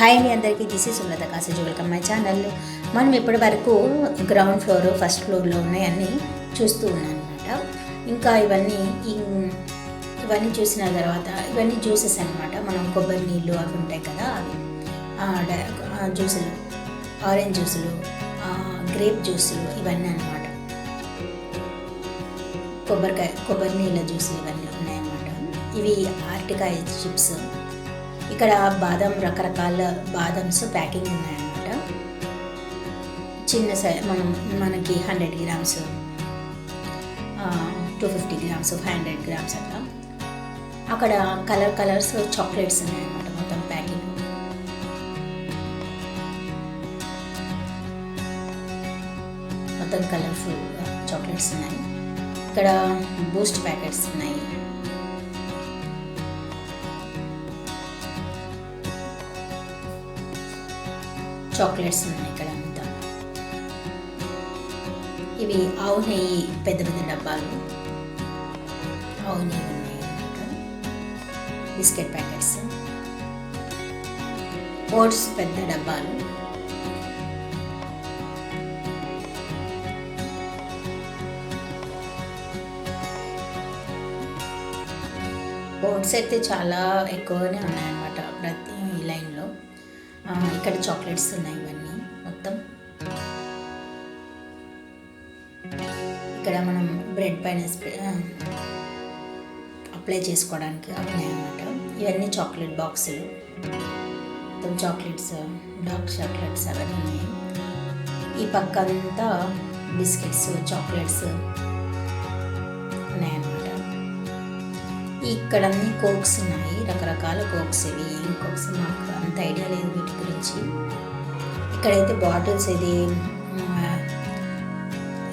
Hi అండి అందరికీ. This is ఉన్నత కాసేజ్ వెల్కమ్ మై ఛానల్ మనం ఇప్పటి వరకు గ్రౌండ్ ఫ్లోర్ ఫస్ట్ ఫ్లోర్లో ఉన్నాయన్నీ చూస్తూ ఉన్నాం అనమాట ఇంకా ఇవన్నీ ఇవన్నీ చూసిన తర్వాత ఇవన్నీ జ్యూసెస్ అన్నమాట. మనం కొబ్బరి నీళ్ళు అవి ఉంటాయి కదా అవి. జ్యూసులు ఆరెంజ్ జ్యూసులు గ్రేప్ జ్యూసులు ఇవన్నీ అన్నమాట. కొబ్బరికాయ కొబ్బరి నీళ్ళ జ్యూసులు ఇవన్నీ ఉన్నాయన్నమాట. ఇవి ఆర్టికాయ చిప్స్ ఇక్కడ బాదం రకరకాల బాదమ్స్ ప్యాకింగ్ ఉన్నాయన్నమాట. చిన్న సై మనం మనకి hundred grams two fifty grams five hundred grams అట్లా. అక్కడ కలర్ కలర్స్ చాక్లెట్స్ ఉన్నాయన్నమాట మొత్తం ప్యాకింగ్. మొత్తం కలర్ఫుల్ చాక్లెట్స్ ఉన్నాయి. ఇక్కడ బూస్ట్ ప్యాకెట్స్ ఉన్నాయి. చాక్లెట్స్ ఉన్నాయి ఇక్కడ అంతా. ఇవి ఆవు నెయ్యి పెద్ద పెద్ద డబ్బాలు. ఆవు నెయ్యి ఉన్నాయి బిస్కెట్ ప్యాకెట్స్. ఓట్స్ పెద్ద డబ్బాలు. ఓట్స్ అయితే చాలా ఎక్కువనే ఉన్నాయి. ఇక్కడ చాక్లెట్స్ ఉన్నాయి ఇవన్నీ మొత్తం. ఇక్కడ మనం బ్రెడ్ పైన అప్లై చేసుకోవడానికి ఉన్నాయి ఉన్నాయన్నమాట ఇవన్నీ చాక్లెట్ బాక్సులు. మొత్తం చాక్లెట్స్ డార్క్ చాక్లెట్స్ అవన్నీ ఉన్నాయి. ఈ పక్క అంతా బిస్కెట్స్ చాక్లెట్స్ ఉన్నాయన్నమాట. ఇక్కడ అన్ని కోక్స్ ఉన్నాయి రకరకాల కోక్స్ ఇవి ఏం కోక్స్ మాకు అంత ఐడియా లేదు వీటి గురించి. ఇక్కడైతే బాటిల్స్ ఇది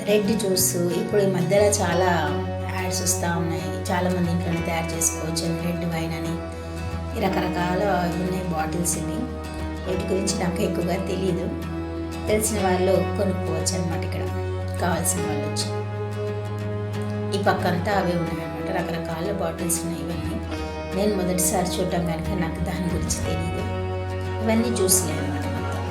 రెడ్ జ్యూస్. ఇప్పుడు ఈ మధ్యలో చాలా యాడ్స్ వస్తూ ఉన్నాయి. చాలామంది ఇంట్లోనే తయారు చేసుకోవచ్చు రెడ్ వైన్ అని. రకరకాల ఉన్నాయి బాటిల్స్ ఇవి. వీటి గురించి నాకు ఎక్కువగా తెలియదు తెలిసిన వాళ్ళు కొనుక్కోవచ్చు అనమాట ఇక్కడ. కావాల్సిన వాళ్ళు వచ్చి. ఈ పక్కనంతా అవి ఉన్నాయి ఉన్నాయన్నమాట రకరకాల బాటిల్స్ ఉన్నాయి ఇవన్నీ. నేను మొదటిసారి చూడటం కనుక నాకు దాని గురించి తెలియదు ఇవన్నీ జ్యూస్లే అనమాట మొత్తం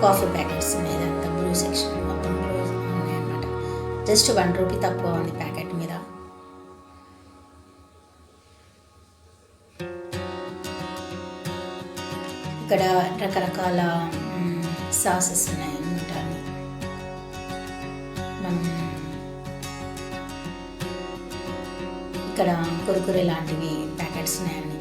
కాఫీ ప్యాకెట్స్ ఉన్నాయి ఇదంతా బ్లూ సెక్షన్ మొత్తం బ్లూ ఉన్నాయన్నమాట జస్ట్ వన్ రూపీ తక్కువ ఉంది ప్యాకెట్ రకరకాల సాసెస్ ఉన్నాయి అన్నమాట మనం ఇక్కడ కురుకురే లాంటివి ప్యాకెట్స్ ఉన్నాయండి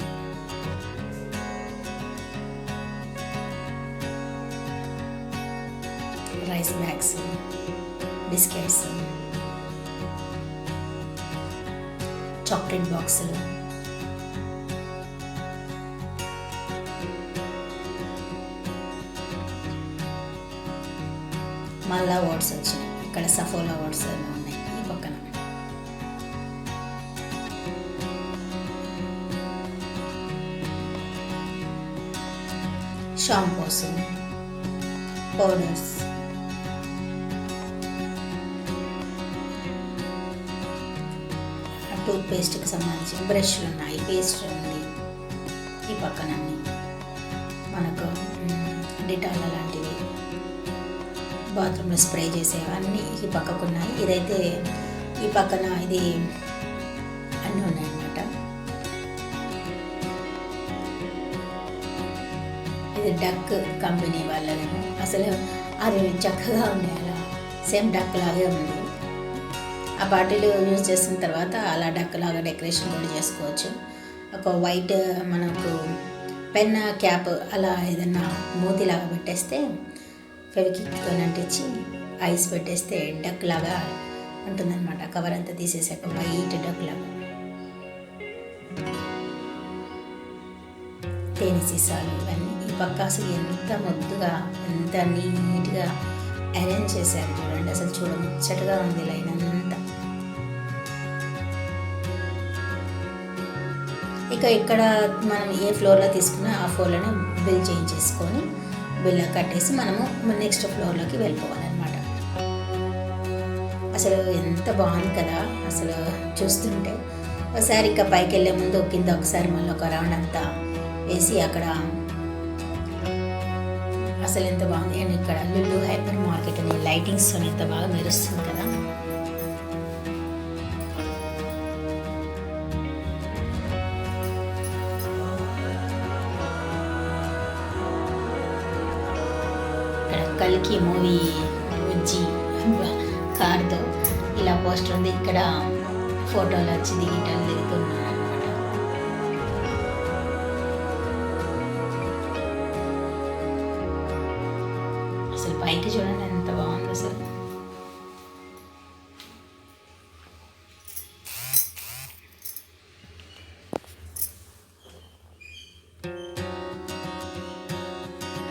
రైస్ బ్యాగ్స్ బిస్కెట్స్ చాక్లెట్ బాక్సులు. మళ్ళా ఓట్స్ వచ్చినాయి ఇక్కడ సఫోలా ఓట్స్ ఏమో ఉన్నాయి. ఈ పక్కన. Shampoos powders. టూత్ పేస్ట్కి సంబంధించిన బ్రష్లు ఉన్నాయి పేస్ట్ ఉంది ఈ పక్కన మనకు డిటాల్ లాంటివి. బాత్రూంలో స్ప్రే చేసేవన్నీ ఈ పక్కకు ఉన్నాయి ఇదైతే ఈ పక్కన ఇది అన్నీ ఉన్నాయన్నమాట. ఇది డక్ కంపెనీ వాళ్ళదేమో. అసలు అవి చక్కగా ఉన్నాయి అలా. సేమ్ డక్ లాగే ఉంది. ఆ బాటిల్ యూజ్ చేసిన తర్వాత అలా డక్ లాగా డెకరేషన్ కూడా చేసుకోవచ్చు. ఒక వైట్ మనకు పెన్ క్యాప్ అలా ఏదన్నా మూతిలాగా పెట్టేస్తే ఫెవికిక్తో అంటించి ఐస్ పెట్టేస్తే డక్ లాగా ఉంటుందన్నమాట. కవర్ అంతా తీసేసాక వైట్ డక్ లాగా తేనె సీసాలు ఇవన్నీ ఈ పక్క అసలు ఎంత ముద్దుగా ఎంత నీట్గా అరేంజ్ చేశారు చూడండి. అసలు చూడముచ్చటగా ఉంది లైన్ అంతా. ఇక ఇక్కడ మనం ఏ ఫ్లోర్లో తీసుకున్నా ఆ ఫ్లోర్లోనే బిల్ చేంజ్ చేసుకొని కట్టేసి మనము నెక్స్ట్ ఫ్లోర్లోకి వెళ్ళిపోవాలన్నమాట. అసలు ఎంత బాగుంది కదా అసలు చూస్తుంటే. ఒకసారి ఇంకా పైకి వెళ్ళే ముందు కింద ఒకసారి మళ్ళీ ఒక రౌండ్ అంతా వేసి అక్కడ అసలు ఎంత బాగుంది. అండ్ ఇక్కడ లుల్లు హైపర్ మార్కెట్ అనే లైటింగ్స్ ఎంత బాగా మెరుస్తుంది కదా. కల్కి మూవీ ఉజ్జి కార్తో ఇలా పోస్టర్ ఉంది. ఇక్కడ ఫోటోలు వచ్చి దిగటం దిగుతున్నాను అనమాట అసలు పైకి చూడండి ఎంత బాగుంది అసలు.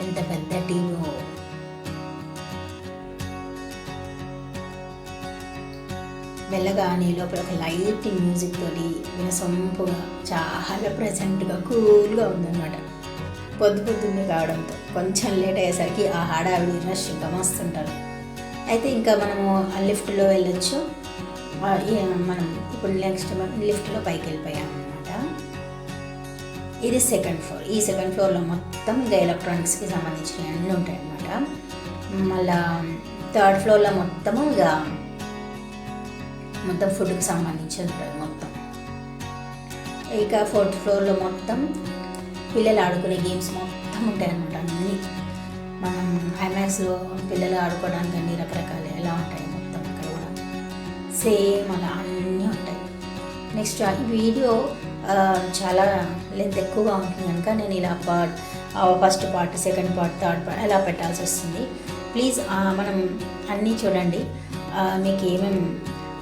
ఎంత పెద్ద టీము. వెళ్ళగానే లోపల ఒక లైట్ మ్యూజిక్ తోటి వినసొంపుగా చాలా ప్రజెంట్గా కూల్గా ఉందన్నమాట. పొద్దు పొద్దున్నే కావడంతో కొంచెం లేట్ అయ్యేసరికి ఆ హడావిడి రష్ ఇంకా మస్తుంటారు. అయితే ఇంకా మనము ఆ లిఫ్ట్లో వెళ్ళొచ్చు. మనం ఇప్పుడు నెక్స్ట్ లిఫ్ట్లో పైకి వెళ్ళిపోయాం అనమాట ఇది సెకండ్ ఫ్లోర్. ఈ సెకండ్ ఫ్లోర్లో మొత్తం ఇంకా ఎలక్ట్రానిక్స్కి సంబంధించినవి అన్నీ ఉంటాయి అనమాట మళ్ళా థర్డ్ ఫ్లోర్లో మొత్తము ఇక మొత్తం ఫుడ్కి సంబంధించి ఉంటుంది మొత్తం. ఇక ఫోర్త్ ఫ్లోర్లో మొత్తం పిల్లలు ఆడుకునే గేమ్స్ మొత్తం ఉంటాయి అనమాట అన్నీ. మనం ఐమాక్స్లో పిల్లలు ఆడుకోవడానికి అన్ని రకరకాలు ఎలా ఉంటాయి మొత్తం అక్కడ కూడా. సేమ్ అలా అన్నీ ఉంటాయి. నెక్స్ట్ వీడియో చాలా లెంత్ ఎక్కువగా ఉంటుంది కనుక నేను ఇలా part first part second part third part అలా పెట్టాల్సి వస్తుంది. ప్లీజ్ మనం అన్నీ చూడండి. మీకు ఏమేమి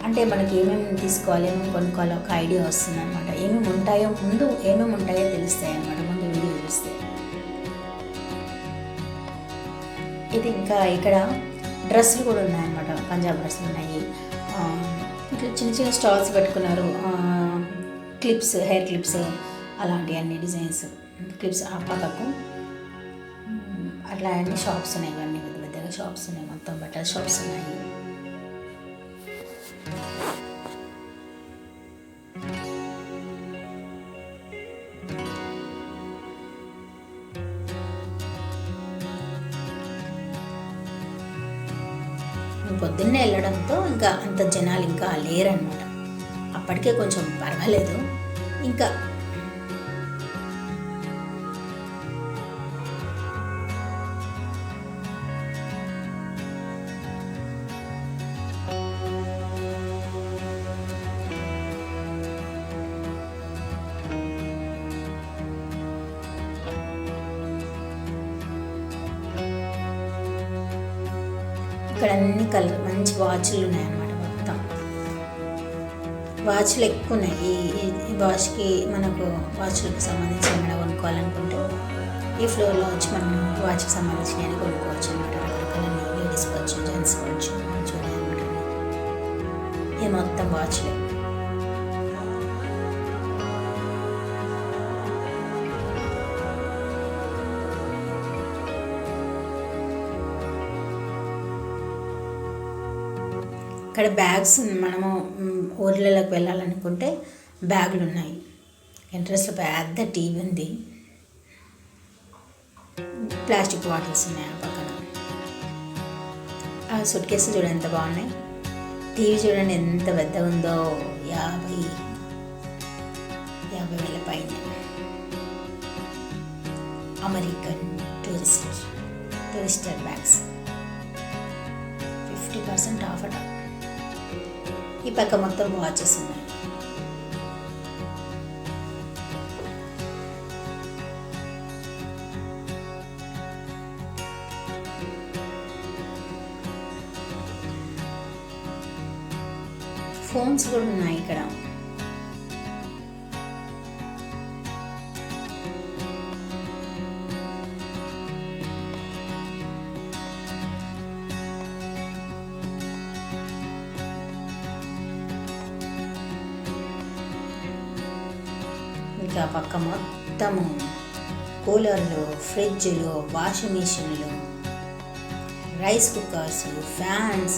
అంటే మనకి ఏమేమి తీసుకోవాలి ఏమేమి కొనుక్కోవాలో ఒక ఐడియా వస్తుంది అనమాట ఏమేమి ఉంటాయో ముందు ఏమేమి ఉంటాయో తెలుస్తాయి అనమాట ముందు వీడియో చూస్తే. ఇది ఇంకా ఇక్కడ డ్రెస్సులు కూడా ఉన్నాయన్నమాట పంజాబ్ డ్రెస్సులు ఉన్నాయి. ఇట్లా చిన్న చిన్న స్టాల్స్ పెట్టుకున్నారు. క్లిప్స్ హెయిర్ క్లిప్స్ అలాంటి అన్ని డిజైన్స్ క్లిప్స్ ఆ పక్కకు. అట్లా అన్ని షాప్స్ ఉన్నాయి ఇవన్నీ పెద్ద పెద్దగా షాప్స్ ఉన్నాయి మొత్తం బట్టల షాప్స్ ఉన్నాయి. పొద్దున్నే వెళ్ళడంతో ఇంకా అంత జనాలు ఇంకా లేరనమాట అప్పటికే కొంచెం పర్వాలేదు. ఇంకా ఇక్కడ అన్ని కలర్ మంచి వాచ్లు ఉన్నాయన్నమాట మొత్తం. వాచ్లు ఎక్కువ ఉన్నాయి. ఈ- వాచ్కి మనకు వాచ్లకు సంబంధించి ఏమైనా కొనుక్కోవాలనుకుంటే ఈ ఫ్లోర్లో వచ్చి మనం వాచ్కి సంబంధించినవి కొనుక్కోవచ్చు అనమాట రకరకాల లేడీస్ కావచ్చు జెంట్స్ కావచ్చు చూడాలన్నమాట అనమాట ఇది మొత్తం వాచ్లే. ఇక్కడ బ్యాగ్స్ మనము ఊర్లలోకి వెళ్ళాలనుకుంటే బ్యాగులు ఉన్నాయి ఎంట్రన్స్లో పెద్ద టీవీ ఉంది. ప్లాస్టిక్ బాటిల్స్ ఉన్నాయి ఆ పక్కన. ఆ సుట్ చూడండి ఎంత బాగున్నాయి. టీవీ చూడండి ఎంత పెద్ద ఉందో యాభై యాభై వేల పైన. American tourist Tourister bags. Fifty percent off అట ఈ పక్క మొత్తం వాచెస్ ఉన్నాయి ఫోన్స్ కూడా ఉన్నాయి ఇక్కడ. ఇంకా పక్క మొత్తము కూలర్లు ఫ్రిడ్జ్లు వాషింగ్ మిషన్లు రైస్ కుక్కర్స్ ఫ్యాన్స్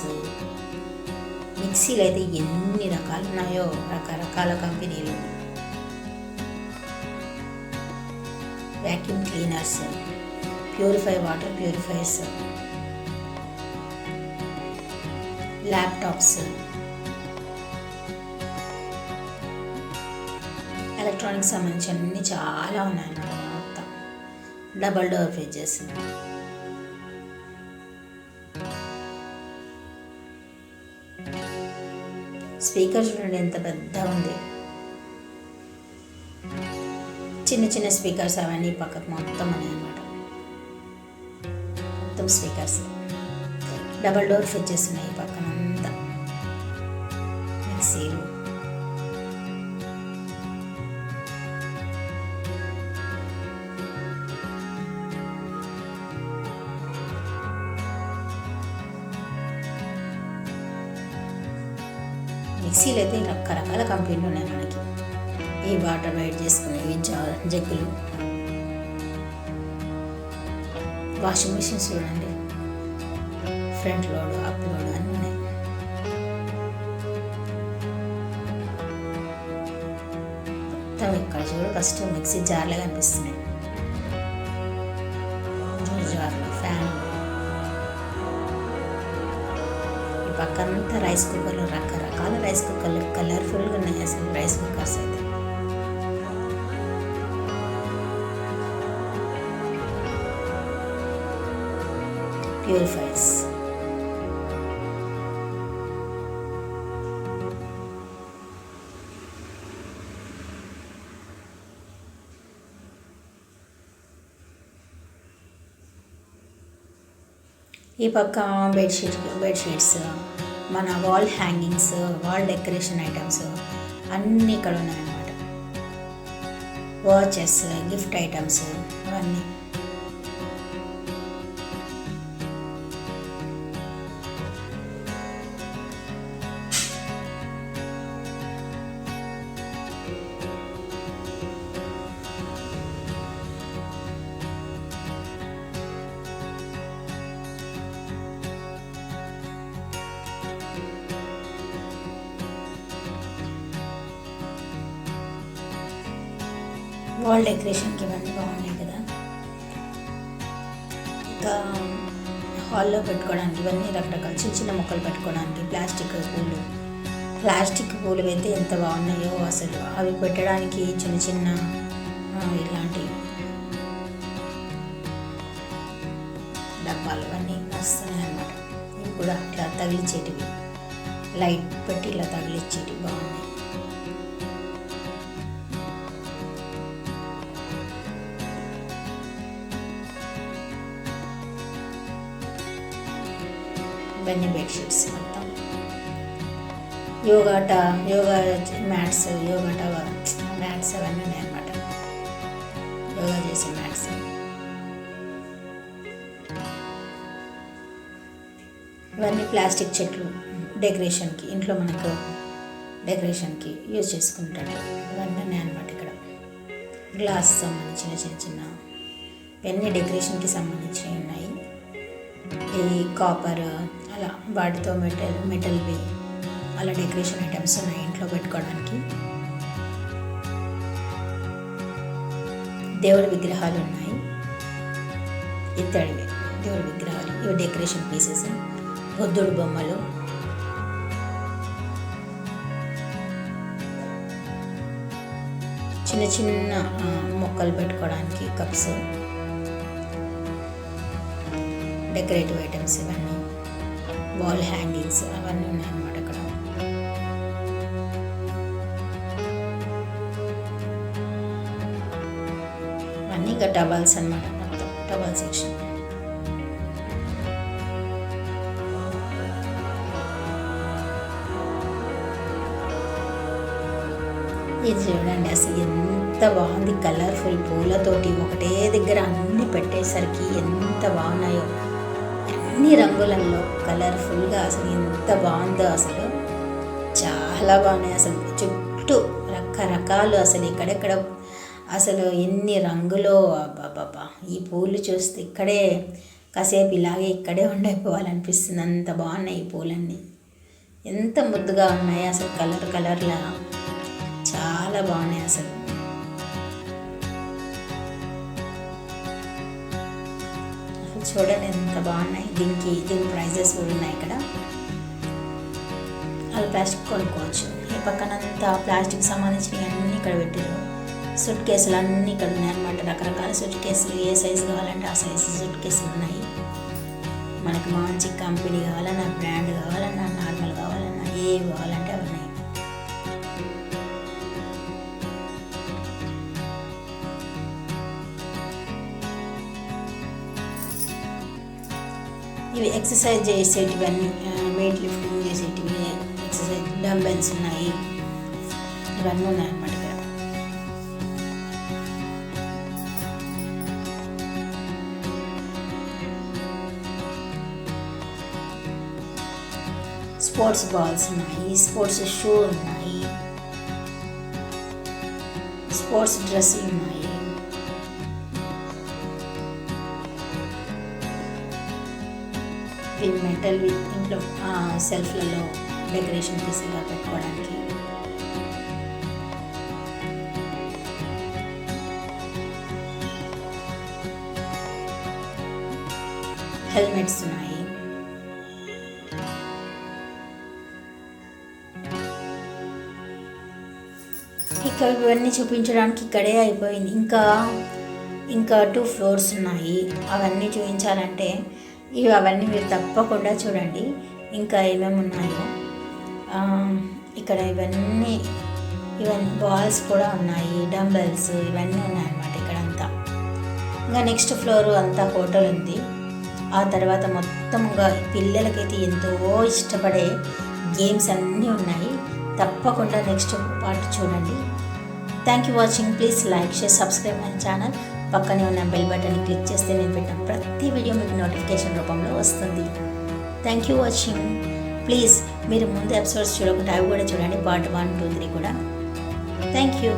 మిక్సీలు అయితే ఎన్ని రకాలు ఉన్నాయో రకరకాల కంపెనీలు. Vacuum cleaners purify water purifiers laptops electronics సంబంధించి అన్నీ చాలా ఉన్నాయన్నమాట మొత్తం. డబల్ డోర్ ఫ్రిడ్జెస్ స్పీకర్ చూడండి ఎంత పెద్ద ఉంది. చిన్న చిన్న స్పీకర్స్ అవన్నీ పక్కకు మొత్తం ఉన్నాయన్నమాట. మొత్తం స్పీకర్స్ డబల్ డోర్ ఫ్రిడ్జెస్ ఉన్నాయి పక్కన. మిక్సీలు అయితే రకరకాల కంపెనీలు ఉన్నాయి మనకి. ఈ వాటర్ వైట్ చేసుకునేవి జగ్గులు. వాషింగ్ మిషన్స్ చూడండి. ఫ్రంట్ లోడ్ అప్ లోడ్ అన్నీ ఉన్నాయి. మొత్తం ఇక్కడ చూడ ఫస్ట్ మిక్సీ జార్లే కనిపిస్తున్నాయి. జార్లు ఫ్యాన్ ఈ పక్కనంతా రైస్ కుక్కర్లు రకరకాల రైస్ కుక్కర్లు కలర్ఫుల్గా ఉన్నాయి అసలు రైస్ కుక్కర్స్ అయితే. ప్యూరిఫైర్స్ ఈ పక్క బెడ్షీట్ బెడ్షీట్స్ మన wall hangings wall decoration items అన్నీ ఇక్కడ ఉన్నాయన్నమాట. వాచెస్ గిఫ్ట్ ఐటమ్స్ అవన్నీ. వాల్ డెకరేషన్కి ఇవన్నీ బాగున్నాయి కదా. ఇంకా హాల్లో పెట్టుకోవడానికి ఇవన్నీ రకరకాల చిన్న చిన్న మొక్కలు పెట్టుకోవడానికి ప్లాస్టిక్ పూలు. ప్లాస్టిక్ పూలు అయితే ఎంత బాగున్నాయో అసలు అవి పెట్టడానికి చిన్న చిన్న ఇలాంటివి ఇలాంటి డబ్బాలు అన్నీ వస్తున్నాయి అన్నమాట. ఇవి కూడా ఇట్లా తగిలించేటివి లైట్ పెట్టి ఇలా తగిలించేటివి బాగున్నాయి. ఇవన్నీ బెడ్షీట్స్ మొత్తం. యోగాట యోగా మ్యాట్స్ యోగాట మ్యాట్స్ అవన్నీ ఉన్నాయన్నమాట. యోగా చేసే మ్యాట్స్. ఇవన్నీ ప్లాస్టిక్ చెట్లు డెకరేషన్కి ఇంట్లో మనకు డెకరేషన్కి యూజ్ చేసుకుంటాడు ఇవన్నీ ఉన్నాయన్నమాట ఇక్కడ. గ్లాస్ సంబంధించిన చిన్న చిన్న ఇవన్నీ డెకరేషన్కి సంబంధించినవి ఉన్నాయి. ఈ కాపర్ అలా వాటితో మెటల్ మెటల్వి అలా డెకరేషన్ ఐటమ్స్ ఉన్నాయి ఇంట్లో పెట్టుకోవడానికి. దేవుడి విగ్రహాలు ఉన్నాయి. ఇత్తడివి దేవుడి విగ్రహాలు ఇవి డెకరేషన్ పీసెస్ బుద్ధుడు బొమ్మలు. చిన్న చిన్న మొక్కలు పెట్టుకోవడానికి కప్స్ డెకరేటివ్ ఐటమ్స్ ఇవన్నీ వాల్ హ్యాంగింగ్స్ అవన్నీ ఉన్నాయన్నమాట అక్కడ. అన్నీ ఇంకా టవల్స్ అనమాట మొత్తం టవల్ సెక్షన్. ఇది చూడండి అసలు ఎంత బాగుంది. కలర్ఫుల్ పూలతోటి ఒకటే దగ్గర అన్ని పెట్టేసరికి ఎంత బాగున్నాయో. అన్ని రంగులలో కలర్ఫుల్గా అసలు ఎంత బాగుందో అసలు చాలా బాగున్నాయి అసలు. చుట్టూ రకరకాలు అసలు ఎక్కడెక్కడ అసలు ఎన్ని రంగులో అబ్బాబాబా ఈ పూలు చూస్తే ఇక్కడే కాసేపు ఇలాగే ఇక్కడే ఉండిపోవాలనిపిస్తుంది. అంత బాగున్నాయి ఈ పూలన్నీ. ఎంత ముద్దుగా ఉన్నాయి అసలు కలర్ కలర్లా. చాలా బాగున్నాయి అసలు. చూడండి ఎంత బాగున్నాయి. దీనికి దీని ప్రైజెస్ కూడా ఉన్నాయి ఇక్కడ. అలా ప్లాస్టిక్ కొనుక్కోవచ్చు. ఈ పక్కనంతా ప్లాస్టిక్ సంబంధించినవి అన్నీ ఇక్కడ పెట్టారు సూట్ కేసులు అన్నీ ఇక్కడ ఉన్నాయన్నమాట. రకరకాల సూట్ కేసులు ఏ సైజు కావాలంటే ఆ సైజు సూట్ కేసులు ఉన్నాయి. మనకి మంచి కంపెనీ కావాలన్నా బ్రాండ్ కావాలన్నా నార్మల్ కావాలన్నా ఏ కావాలన్నా ఇవి ఎక్సర్సైజ్ చేసేటివన్నీ వెయిట్ లిఫ్టింగ్ చేసేటివి ఎక్సర్సైజ్ డంబెల్స్ ఉన్నాయి. ఇవన్నీ ఉన్నాయి అన్నమాట ఇక్కడ. స్పోర్ట్స్ బాల్స్ ఉన్నాయి స్పోర్ట్స్ షూ ఉన్నాయి. స్పోర్ట్స్ డ్రెస్సులు ఉన్నాయి. ఇవి మెటల్ ఇంట్లో సెల్ఫ్లలో డెకరేషన్ పీసులుగా పెట్టుకోవడానికి. హెల్మెట్స్ ఉన్నాయి. ఇక్కడ ఇవన్నీ చూపించడానికి ఇక్కడే అయిపోయింది. ఇంకా ఇంకా టూ ఫ్లోర్స్ ఉన్నాయి. అవన్నీ చూపించాలంటే ఇవి అవన్నీ మీరు తప్పకుండా చూడండి. ఇంకా ఏమేమి ఉన్నాయో. ఇక్కడ ఇవన్నీ ఇవన్నీ బాల్స్ కూడా ఉన్నాయి డంబెల్స్ ఇవన్నీ ఉన్నాయన్నమాట ఇక్కడ అంతా ఇంకా నెక్స్ట్ ఫ్లోర్ అంతా హోటల్ ఉంది. ఆ తర్వాత మొత్తంగా పిల్లలకైతే ఎంతో ఇష్టపడే గేమ్స్ అన్నీ ఉన్నాయి. తప్పకుండా నెక్స్ట్ పార్ట్ చూడండి. Thank you watching please like share subscribe my channel పక్కనే ఉన్న బెల్ బటన్ క్లిక్ చేస్తే నేను పెట్టిన ప్రతి వీడియో మీకు నోటిఫికేషన్ రూపంలో వస్తుంది. థ్యాంక్ యూ వాచింగ్ ప్లీజ్ మీరు ముందు ఎపిసోడ్స్ చూడకుండా అవి కూడా చూడండి. పార్ట్ వన్ టూ త్రీ కూడా. Thank you